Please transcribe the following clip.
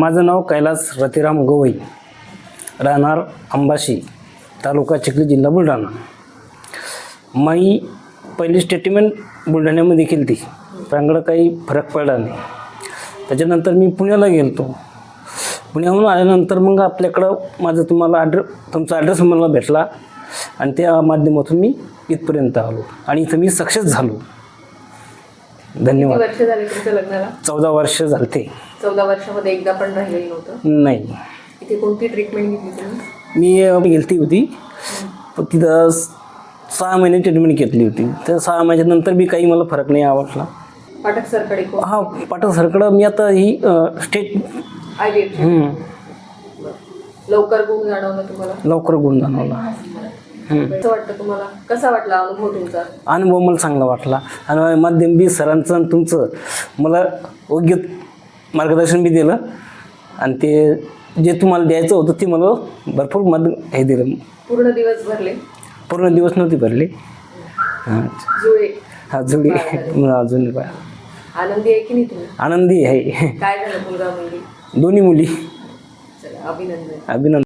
माझं नाव कैलास रतिराम गवई राहणार अंबाशी तालुका चिखली जिल्हा बुलढाणा. माई पहिली स्टेटमेंट बुलढाण्यामध्ये केली ती चांगलं काही फरक पडला नाही. त्याच्यानंतर मी पुण्याला गेलो पुण्याहून आल्यानंतर मग आपल्याकडं माझं तुम्हाला ॲड्रे तुमचा ॲड्रेस मला भेटला आणि त्या माध्यमातून मी इथपर्यंत आलो आणि इथं मी सक्सेस झालो. धन्यवाद. वर्ष झाले तुमच्या लग्नाला? चौदा वर्ष झालते. चौदा वर्षामध्ये एकदा पण राहिलेलं नव्हतं? नाही. इथे कोणती ट्रीटमेंट घेतली तुम्ही? मी अ, गेलती होती. पण तिथं स- सहा महिने ट्रीटमेंट घेतली होती. त्या सहा महिन्यानंतर बी काही मला फरक नाही आवडला. पाठक सरकडे हा पाठक सरकडं मी आता ही अ, स्टेट आय बी लवकर गुण जाणवलं तुम्हाला? लवकर गुण जाणवला. कसं वाटतं तुम्हाला? कसा वाटला अनुभव तुमचा? अनुभव मला चांगला वाटला. आणि माध्यम बी सरांचं आणि तुमचं मला योग्य मार्गदर्शन बी दिलं. आणि ते जे तुम्हाला द्यायचं होतं ते मला भरपूर मद हे दिलं. पूर्ण दिवस भरले? पूर्ण दिवस नव्हते भरले. हां. जुळे? हा जुडी अजून आनंदी आहे की नाही तुम्ही? आनंदी आहे. काय झालं मुलगा मुलगी? दोन्ही मुली. चला अभिनंदन. अभिनंदन.